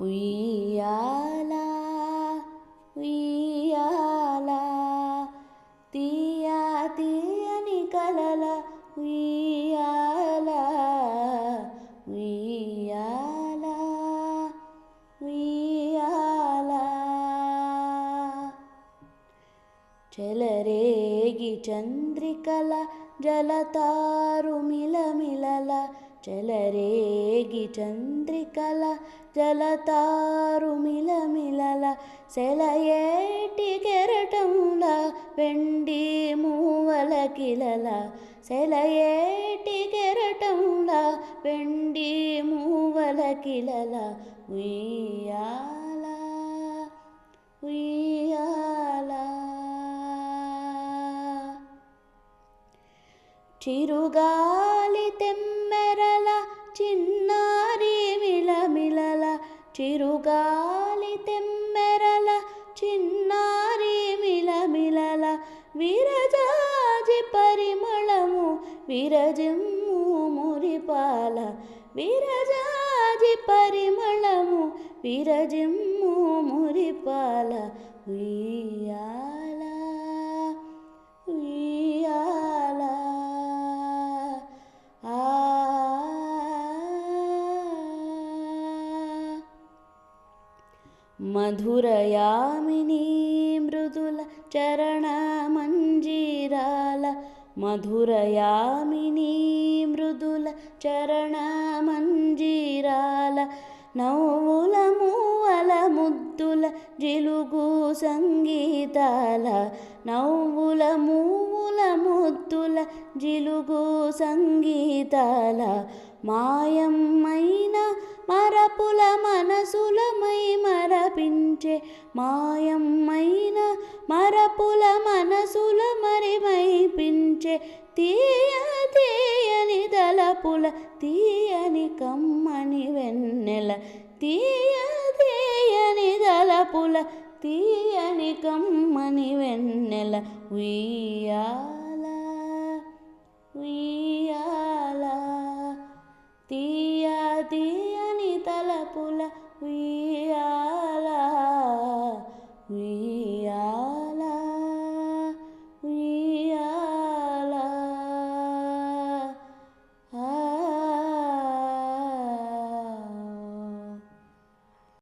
ఉయ్యాల ఉయ్యాల తీయా తీయని కలల ఉయ్యాల ఉయ్యాల ఉయ్యాల. చెలరేగి చంద్రికల జలతారుమిల చెలరేగి చంద్రికల జలతారు మిలమిలల సెలయేటి కెరటముల వెండి మూవల కిలల సెలయేటి కెరటముల వెండి మూవల కిలల ఉయ్యాల ఉయ్యాల చిరుగాలి తెమ్మ చిరుగాలి తెమ్మెరల చిన్నారి మిలమిలల విరజాజి పరిమళము విరజిమ్ము మురిపాల విరజాజి పరిమళము విరజిమ్ము మురిపాల మధురయామిని మృదుల చరణ మంజీరాల మధురయామిని మృదుల చరణ మంజీరాల నవ్వుల మూవల ముద్దుల జిలుగు సంగీతాల నవ్వుల మూవుల ముద్దుల జిలుగు సంగీతాల మాయమ్మైన మరపుల మనసులమై మరపించే మాయమ్మైన మరపుల మనసుల మరిమైపించే తీయ తీయని దలపుల తీయని కమ్మని వెన్నెల తీయ తీయని దలపుల తీయని కమ్మని వెన్నెల ఉయ్యాల ఉయ్య